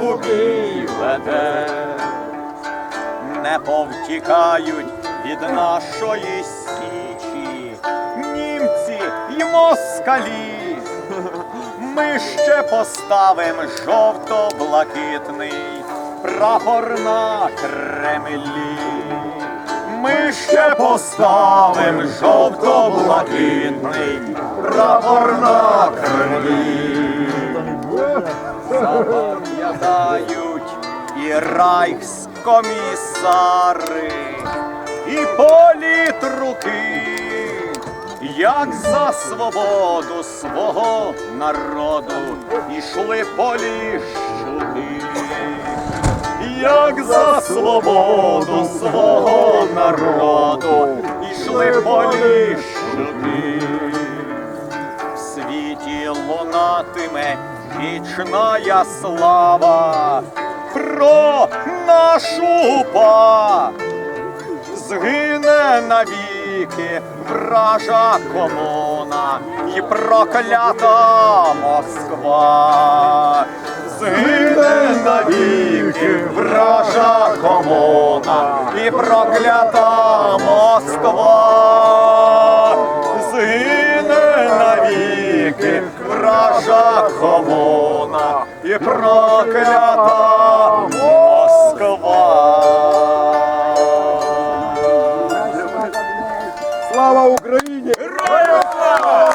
бій веде, не повтікають від нашої січі, німці й москалі. Ми ще поставим жовто-блакитний прапор на Кремлі. Ми ще поставим жовто-блакитний прапор на Кремлі. Запам'ятають і райхскомісари, і політруки, як за свободу свого народу ішли поліщуки, як за свободу свого народу ішли в світі лунатиме вічная слава про нашу упа. Згине навіки вража комуна і проклята Москва. Згине навіки вража комуна і проклята Москва. вража холона і проклята Москва. Слава Україні! Героям слава!